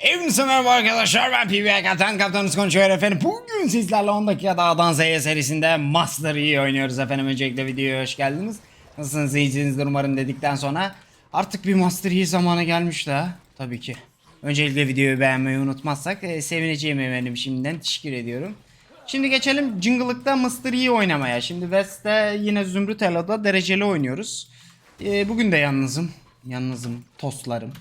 Hepinize merhaba arkadaşlar ben PBA Kaptan Kaptanınız konuşuyor efendim. Bugün sizlerle 10 dakika Dağdan Z'ye serisinde Master Yi oynuyoruz efendim. Öncelikle videoya hoş geldiniz. Nasılsınız iyisinizdir umarım dedikten sonra artık bir Master Yi zamanı gelmiş de tabii ki. Öncelikle videoyu beğenmeyi unutmazsak e, sevineceğim efendim şimdiden teşekkür ediyorum. Şimdi geçelim Jungle'lıkta Master Yi oynamaya. Şimdi West'te yine Zümrüt Elo'da dereceli oynuyoruz. E, bugün de yalnızım. Yalnızım, tostlarım.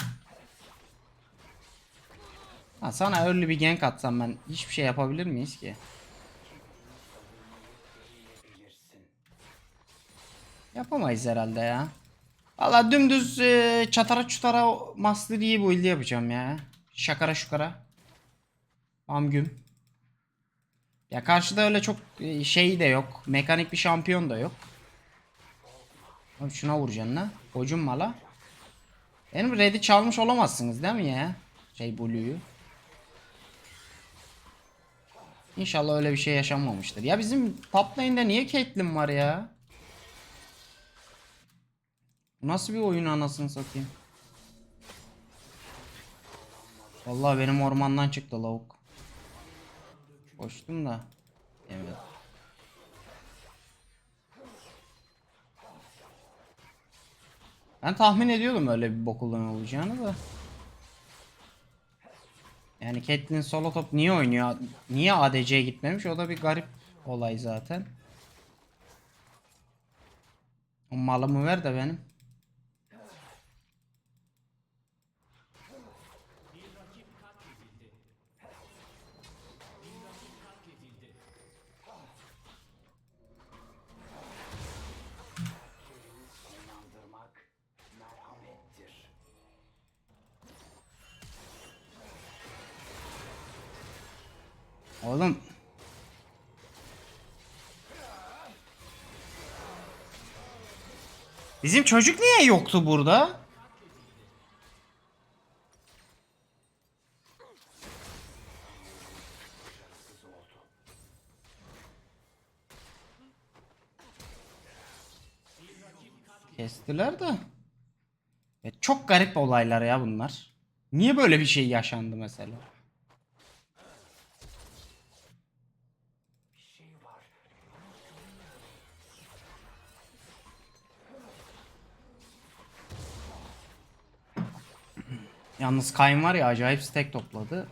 Ha, sana öyle bir gank atsam ben hiçbir şey yapabilir miyiz ki? Yapamayız herhalde ya. Valla dümdüz e, çatara çutara Master Yi build yapacağım ya. Şakara şukara. Amgüm. Ya karşıda öyle çok e, şey de yok. Mekanik bir şampiyon da yok. Abi şuna vuracaksın la. Hocum mala. Benim red'i çalmış olamazsınız değil mi ya? Şey Blue'yu. İnşallah öyle bir şey yaşanmamıştır. Ya bizim top lane'de niye Caitlyn var ya? Nasıl bir oyun anasını satayım? Vallahi benim ormandan çıktı lavuk. Koştum da. Evet. Ben tahmin ediyordum öyle bir bokulun olacağını da. Yani Caitlyn solo top niye oynuyor? Niye ADC'ye gitmemiş? O da bir garip olay zaten. O malımı ver de benim. Bizim çocuk niye yoktu burada? Kestiler de. Ya çok garip olaylar ya bunlar. Niye böyle bir şey yaşandı mesela? Yalnız Kayn var ya acayip stack topladı.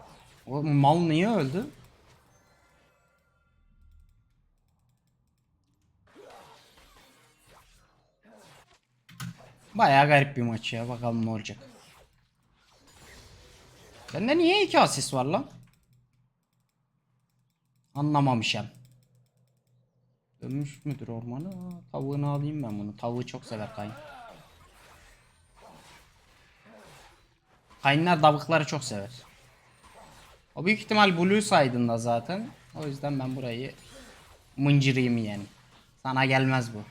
O mal niye öldü? Bayağı garip bir maç ya. Bakalım ne olacak. Bende niye iki asist var lan? Anlamamışım. Dönmüş müdür ormanı? Tavuğunu alayım ben bunu. Tavuğu çok sever Kayn. Kaynlar davukları çok sever. O büyük ihtimal Blue saydığında zaten. O yüzden ben burayı mıncırayım yani. Sana gelmez bu.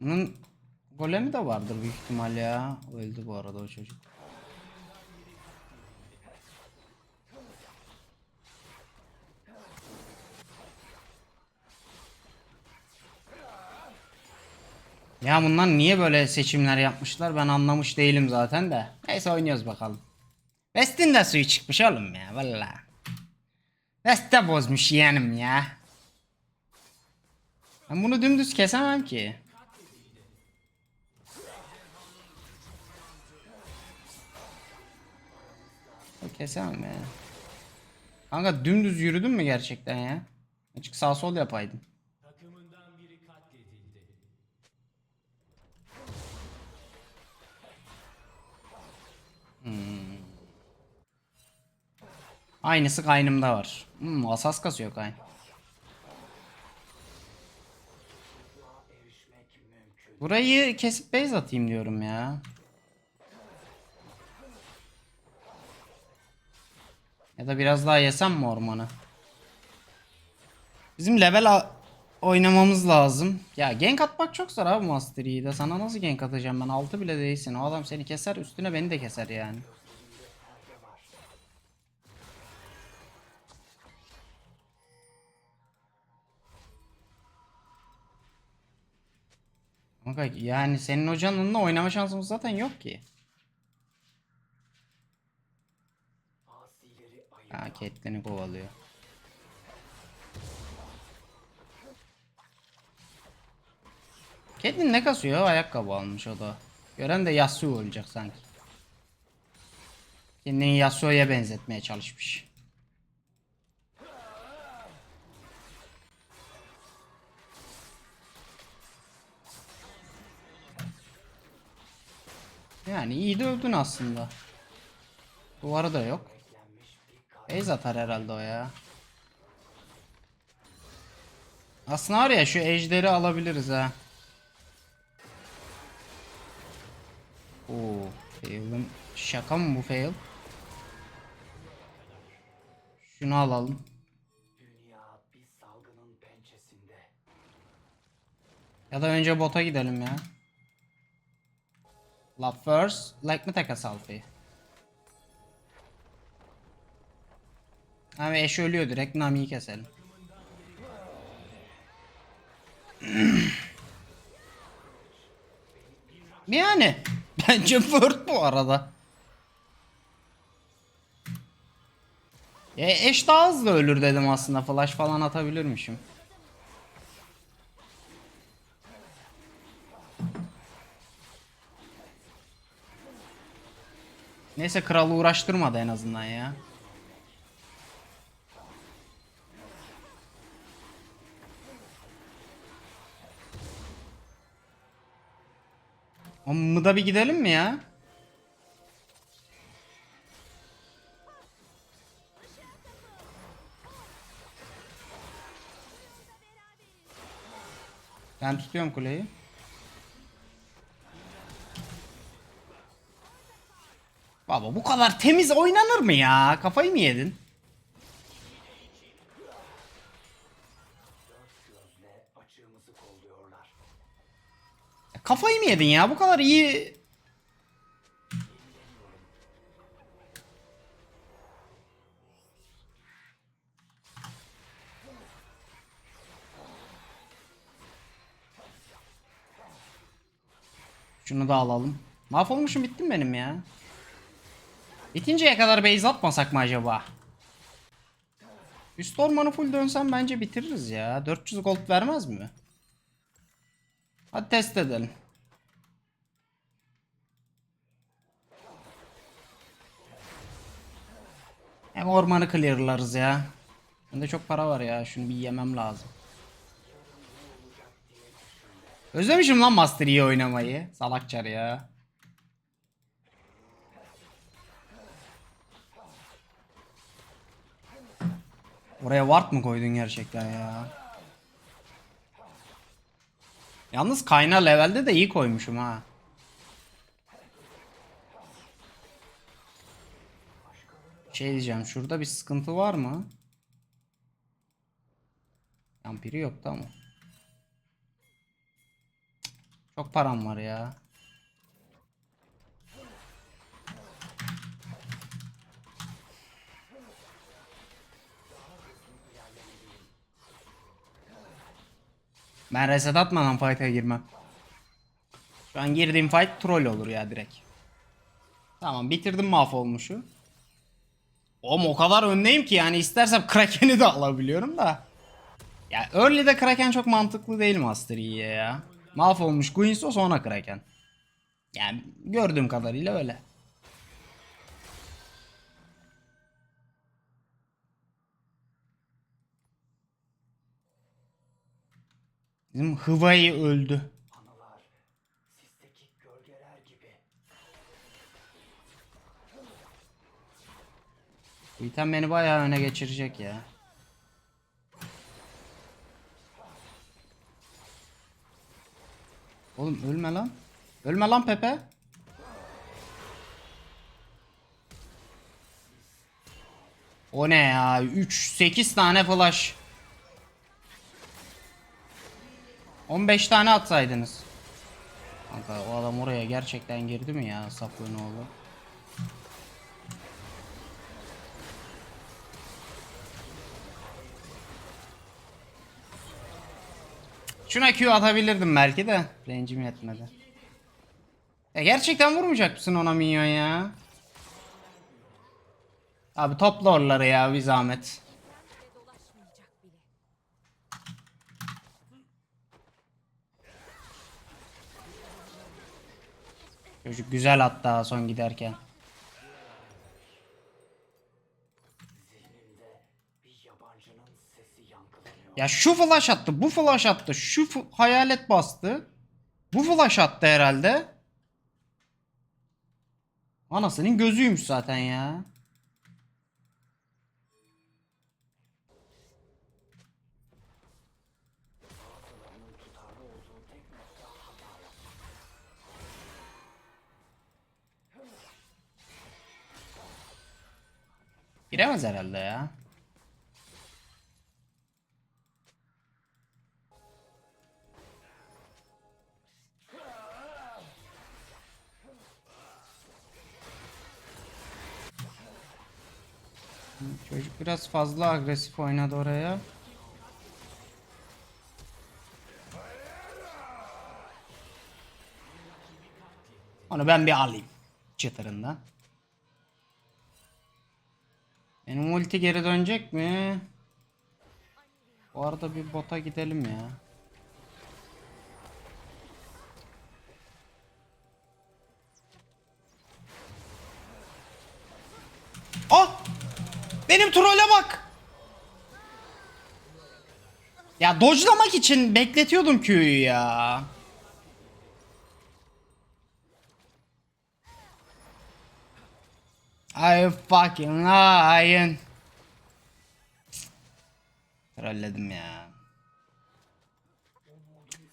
Bunun golemi de vardır büyük ihtimal ya. Öldü bu arada o çocuk. Ya bunlar niye böyle seçimler yapmışlar ben anlamış değilim zaten de. Neyse oynuyoruz bakalım. West'in de suyu çıkmış oğlum ya valla. West de bozmuş yeğenim ya. Ben bunu dümdüz kesemem ki. Kesemem ya. Kanka dümdüz yürüdün mü gerçekten ya? Açık sağ sol yapaydın. Aynısı kaynımda var. Hmm, asas kasıyor kayn. Burayı kesip base atayım diyorum ya. Ya da biraz daha yesem mi ormanı? Bizim level oynamamız lazım. Ya gank atmak çok zor abi Master Yi'de. Sana nasıl gank atacağım ben? 6 bile değilsin. O adam seni keser üstüne beni de keser yani. Kanka yani senin hocanınla oynama şansımız zaten yok ki. Ha Caitlyn'i kovalıyor. Caitlyn ne kasıyor? Ayakkabı almış o da. Gören de Yasuo olacak sanki. Kendini Yasuo'ya benzetmeye çalışmış. Yani iyi de öldün aslında. Duvarı da yok. Beyz atar herhalde o ya. Aslında var ya şu ejderi alabiliriz ha. Oo, fail'im. Şaka mı bu fail? Şunu alalım. Ya da önce bota gidelim ya. Love first, like mi take a selfie? Abi eş ölüyor direkt Nami'yi keselim. yani bence Word bu arada. Ya eş daha hızlı ölür dedim aslında flash falan atabilirmişim. Neyse kralı uğraştırmadı en azından ya. Mıda bir gidelim mi ya? Ben tutuyorum kuleyi. Baba bu kadar temiz oynanır mı ya? Kafayı mı yedin? Kafayı mı yedin ya? Bu kadar iyi. Şunu da alalım. Mahvolmuşum bittim benim ya. Bitinceye kadar base atmasak mı acaba? Üst ormanı full dönsem bence bitiririz ya. 400 gold vermez mi? Hadi test edelim. Hem ormanı clearlarız ya. Bende çok para var ya. Şunu bir yemem lazım. Özlemişim lan Master oynamayı. Salakçar ya. Oraya ward mı koydun gerçekten ya? Yalnız kayna levelde de iyi koymuşum ha. Şey diyeceğim şurada bir sıkıntı var mı? Yampiri yoktu ama. Çok param var ya. Ben reset atmadan fight'a girmem. Şu an girdiğim fight troll olur ya direkt. Tamam bitirdim mahvolmuşu. Oğlum o kadar öndeyim ki yani istersem Kraken'i de alabiliyorum da. Ya early'de Kraken çok mantıklı değil Master Yi'ye ya. Mahvolmuş Guinsoo sonra Kraken. Yani gördüğüm kadarıyla öyle. Bizim Hıvayı öldü. Anılar sisteki gölgeler gibi. Bu item beni bayağı öne geçirecek ya. Oğlum ölme lan. Ölme lan Pepe. O ne ya? 3 8 tane flash. 15 tane atsaydınız. Kanka o adam oraya gerçekten girdi mi ya Saflığın oğlu? Şuna Q atabilirdim belki de. Range'im yetmedi. Ya gerçekten vurmayacak mısın ona minyon ya? Abi topla oraları ya bir zahmet. Çocuk güzel attı ha son giderken. Ya şu flash attı, bu flash attı, şu hayalet bastı. Bu flash attı herhalde. Anasının gözüymüş zaten ya. Giremez herhalde ya. Çocuk biraz fazla agresif oynadı oraya. Onu ben bir alayım. Çıtırından. Benim ulti geri dönecek mi? Bu arada bir bota gidelim ya. Ah! Benim trole bak. Ya dodge'lamak için bekletiyordum Q'yu ya. I fucking lying. Trolledim ya.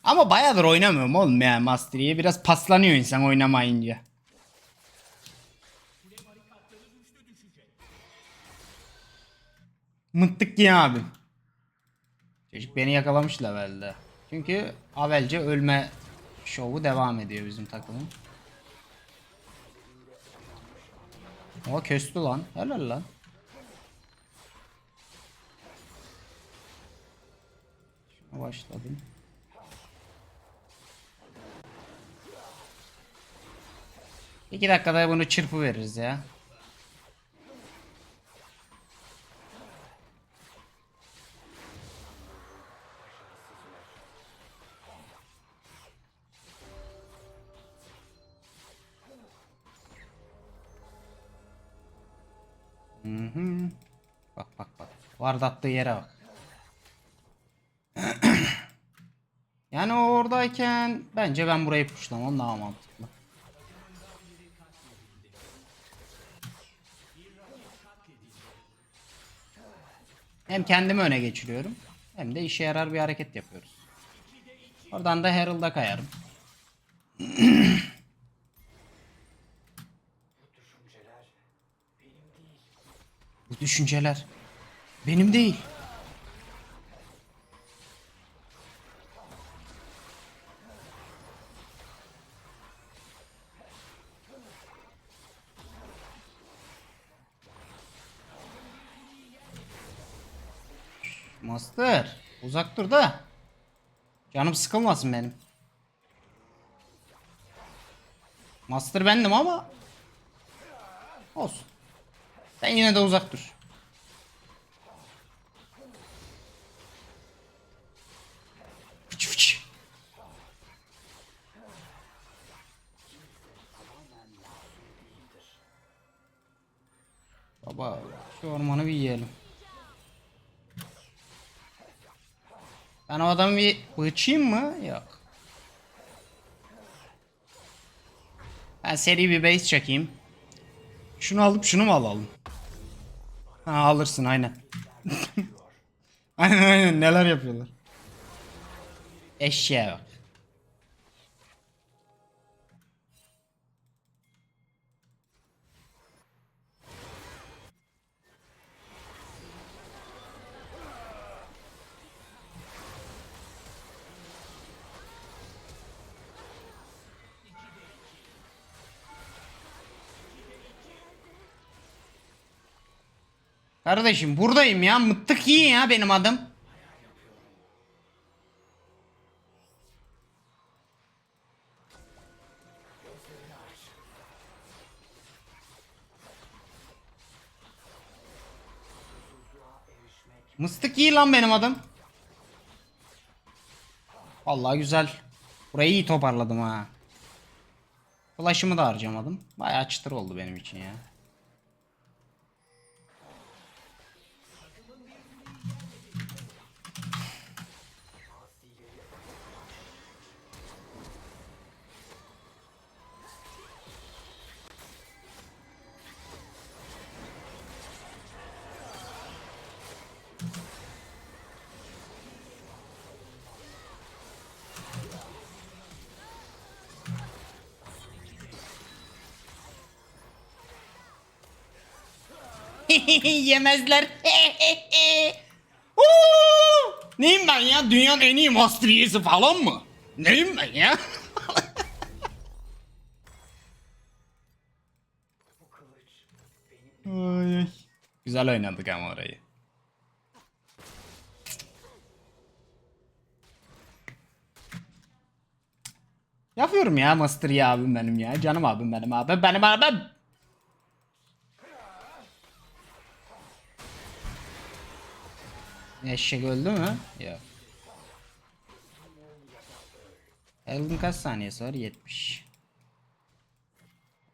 Ama bayağıdır oynamıyorum oğlum ya Mastery'ye. Biraz paslanıyor insan oynamayınca. Mıntık ya abi. Çocuk beni yakalamış levelde. Çünkü Avelce ölme şovu devam ediyor bizim takımın. O kesti lan. Helal lan. Başladım. İki dakikada bunu çırpı veririz ya. Bak. Vardattığı yere bak. yani o oradayken bence ben burayı puşlamam daha mantıklı. Hem kendimi öne geçiriyorum hem de işe yarar bir hareket yapıyoruz. Oradan da Herald'a kayarım. Bu düşünceler benim değil. Master uzak dur da. Canım sıkılmasın benim. Master bendim ama olsun. Sen yine de uzak dur. Baba şu ormanı bir yiyelim. Ben o adamı bir bıçayım mı? Yok. Ben seri bir base çekeyim. Şunu alıp şunu mu alalım? Ha alırsın aynen. aynen aynen neler yapıyorlar. Eşeğe bak. Kardeşim buradayım ya. Mıttık yiyin ya benim adım. Mıstık iyi lan benim adım. Vallahi güzel. Burayı iyi toparladım ha. Flash'ımı da harcamadım. Bayağı çıtır oldu benim için ya. Yemezler. Neyim ben ya? Dünyanın en iyi master falan mı? Neyim ben ya? Ay. Güzel oynadık ama orayı. Yapıyorum ya Master ya abim benim ya. Canım abim benim abi. Benim abim. Eşek öldü mü? Yok. Elgin kaç saniyesi var? 70.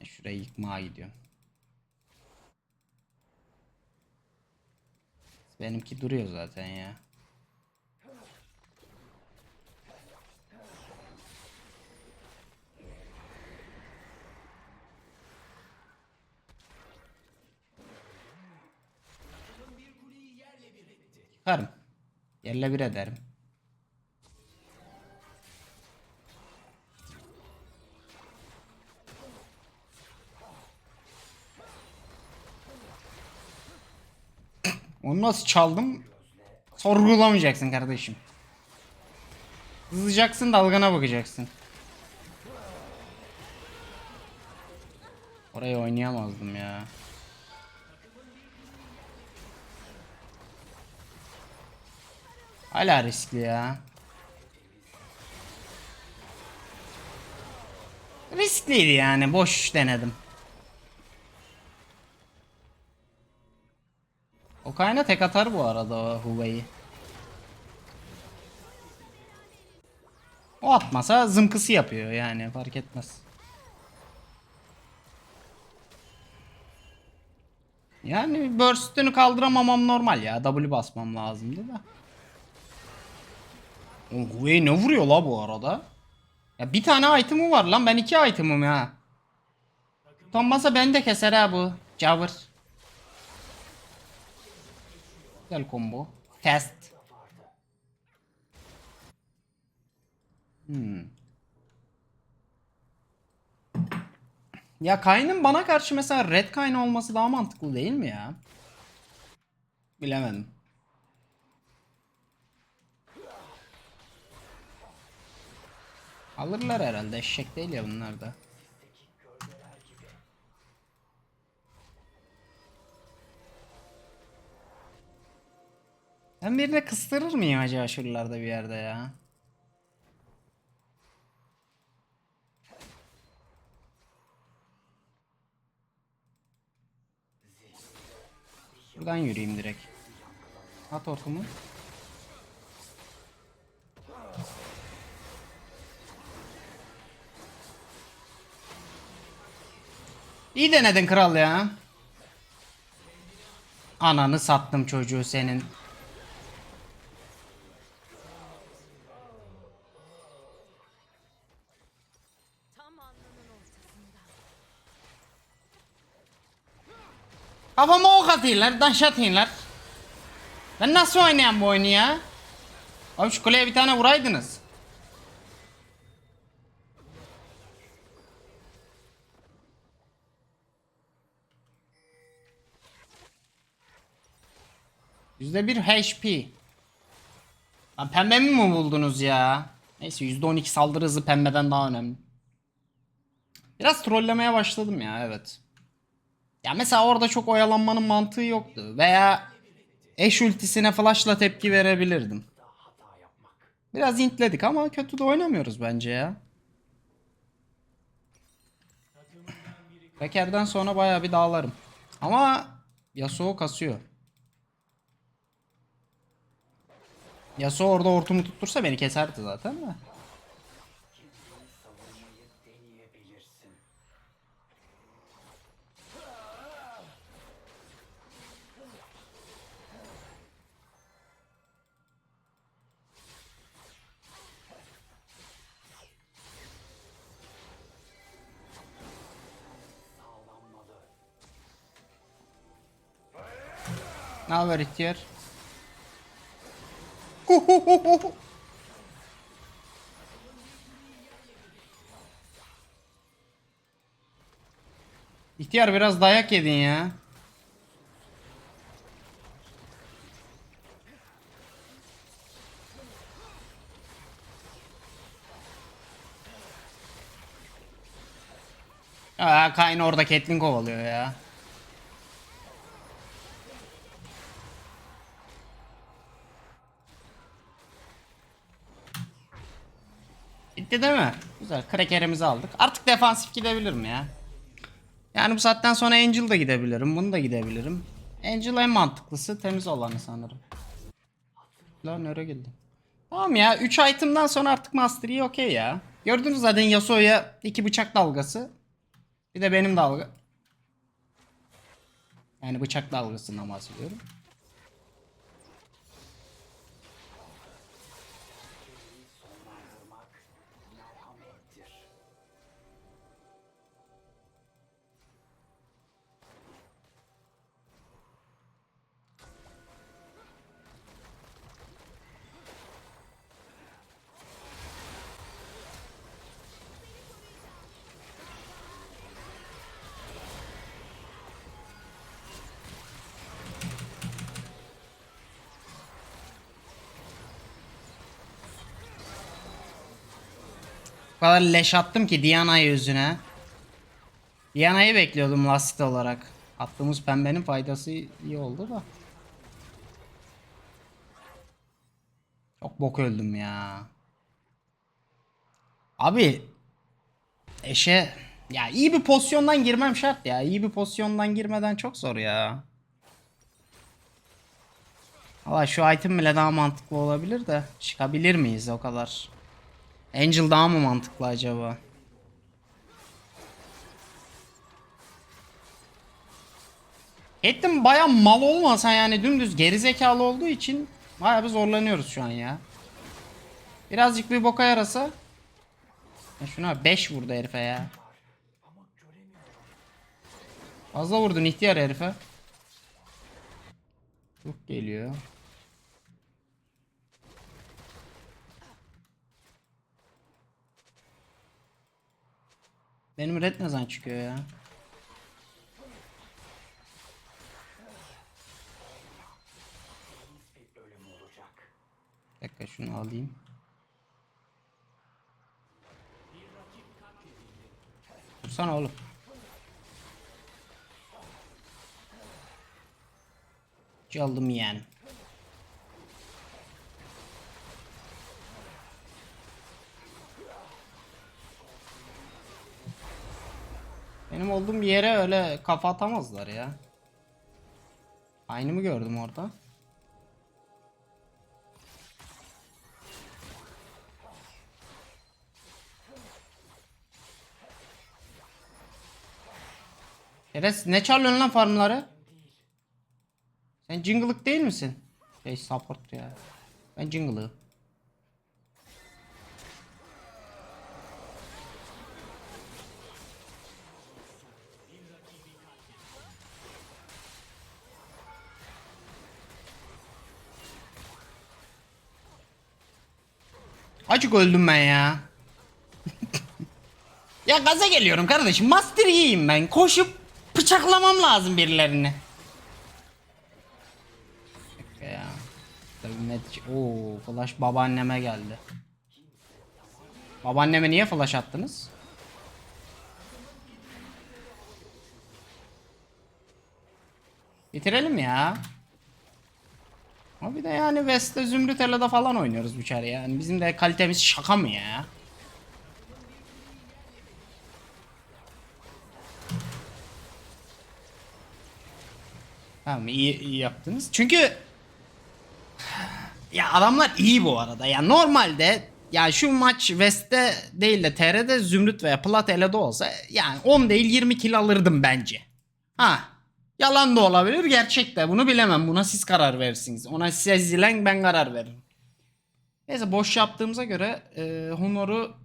Ben Şurayı yıkmaya gidiyorum. Benimki duruyor zaten ya. Yıkarım. Yerle bir ederim. Onu nasıl çaldım? Sorgulamayacaksın kardeşim. Hızlayacaksın dalgana bakacaksın. Orayı oynayamazdım ya. Hala riskli ya. Riskliydi yani boş denedim. O kayna tek atar bu arada o Huawei. O atmasa zımkısı yapıyor yani fark etmez. Yani burst'ünü kaldıramamam normal ya. W basmam lazımdı da. O Huawei ne vuruyor la bu arada? Ya bir tane item'ı var lan ben iki item'ım ya. Utanmasa beni de keser ha bu. Cavır. Güzel combo. Test. Hmm. Ya Kayn'ın bana karşı mesela Red Kayn olması daha mantıklı değil mi ya? Bilemedim. Alırlar herhalde eşek değil ya bunlar da. Ben birine kıstırır mıyım acaba şuralarda bir yerde ya? Buradan yürüyeyim direkt. At ortamı. İyi denedin kral ya. Ananı sattım çocuğu senin. Kafama ok atıyorlar, daş atıyorlar. Ben nasıl oynayan bu oyunu ya? Abi şu kuleye bir tane vuraydınız. Yüzde bir HP. Lan pembemi mi buldunuz ya? Neyse yüzde on iki saldırı hızı pembeden daha önemli. Biraz trollemeye başladım ya evet. Ya mesela orada çok oyalanmanın mantığı yoktu. Veya eş ultisine flashla tepki verebilirdim. Biraz intledik ama kötü de oynamıyoruz bence ya. Beker'den sonra bayağı bir dağlarım. Ama Yasuo kasıyor. Yasuo orada hortumu tuttursa beni keserdi zaten de. Ne haber ihtiyar? İhtiyar biraz dayak yedin ya. Aa, Kayn orada Caitlyn kovalıyor ya. Bitti değil mi? Güzel. Krakerimizi aldık. Artık defansif gidebilirim ya. Yani bu saatten sonra Angel da gidebilirim. Bunu da gidebilirim. Angel en mantıklısı. Temiz olanı sanırım. Lan nereye geldi? Tamam ya. 3 item'dan sonra artık Master Yi okey ya. Gördünüz zaten Yasuo'ya iki bıçak dalgası. Bir de benim dalga. Yani bıçak dalgasından bahsediyorum. Kadar leş attım ki Diana'yı yüzüne. Diana'yı bekliyordum last olarak. Attığımız pembenin faydası iyi oldu da. Çok bok öldüm ya. Abi eşe ya iyi bir pozisyondan girmem şart ya. İyi bir pozisyondan girmeden çok zor ya. Valla şu item bile daha mantıklı olabilir de çıkabilir miyiz o kadar? Angel daha mı mantıklı acaba? Ettim baya mal olmasa yani dümdüz gerizekalı olduğu için baya bir zorlanıyoruz şu an ya. Birazcık bir boka yarasa. Ya şuna 5 vurdu herife ya. Fazla vurdun ihtiyar herife. Çok geliyor. Benim red ne zaman çıkıyor ya? Bir dakika şunu alayım. Dursana oğlum. Çaldım yani. Benim olduğum yere öyle kafa atamazlar ya. Aynı mı gördüm orada? Eres ne çalıyorsun lan farmları? Sen jingle'lık değil misin? Şey support ya. Ben jingle'ı. Açık öldüm ben ya. ya gaza geliyorum kardeşim. Master yiyeyim ben. Koşup bıçaklamam lazım birilerini. Ya. Oo, flash babaanneme geldi. Babaanneme niye flash attınız? Bitirelim ya. Ama bir de yani West'te Zümrüt Ela'da falan oynuyoruz bu çare yani. Bizim de kalitemiz şaka mı ya? Tamam iyi, iyi yaptınız. Çünkü Ya adamlar iyi bu arada. Ya normalde ya şu maç West'te değil de TR'de Zümrüt veya Plat Ele'de olsa yani 10 değil 20 kill alırdım bence. Ha. Yalan da olabilir, gerçek de. Bunu bilemem. Buna siz karar verirsiniz. Ona sezilen ben karar veririm. Neyse boş yaptığımıza göre e, Honor'u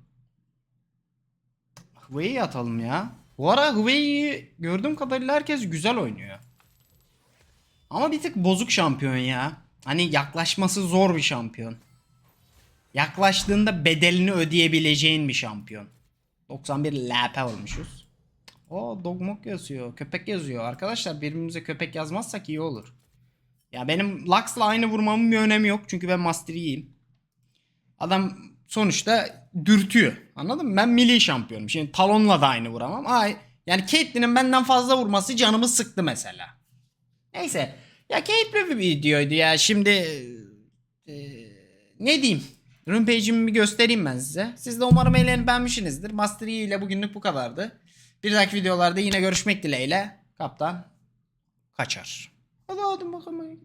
Hwei'ye atalım ya. Bu ara Hwei'yi gördüğüm kadarıyla herkes güzel oynuyor. Ama bir tık bozuk şampiyon ya. Hani yaklaşması zor bir şampiyon. Yaklaştığında bedelini ödeyebileceğin bir şampiyon. 91 LP olmuşuz. O dogmok yazıyor. Köpek yazıyor. Arkadaşlar birbirimize köpek yazmazsak iyi olur. Ya benim Lux'la aynı vurmamın bir önemi yok. Çünkü ben Master Yi'yim. Adam sonuçta dürtüyor. Anladın mı? Ben milli şampiyonum. Şimdi Talon'la da aynı vuramam. Ay, yani Caitlyn'in benden fazla vurması canımı sıktı mesela. Neyse. Ya keyifli bir videoydu ya. Şimdi e, ne diyeyim? Rune page'imi bir göstereyim ben size. Siz de umarım eğlenip beğenmişsinizdir. Master ile bugünlük bu kadardı. Bir dahaki videolarda yine görüşmek dileğiyle. Kaptan kaçar. Hadi hadi bakalım.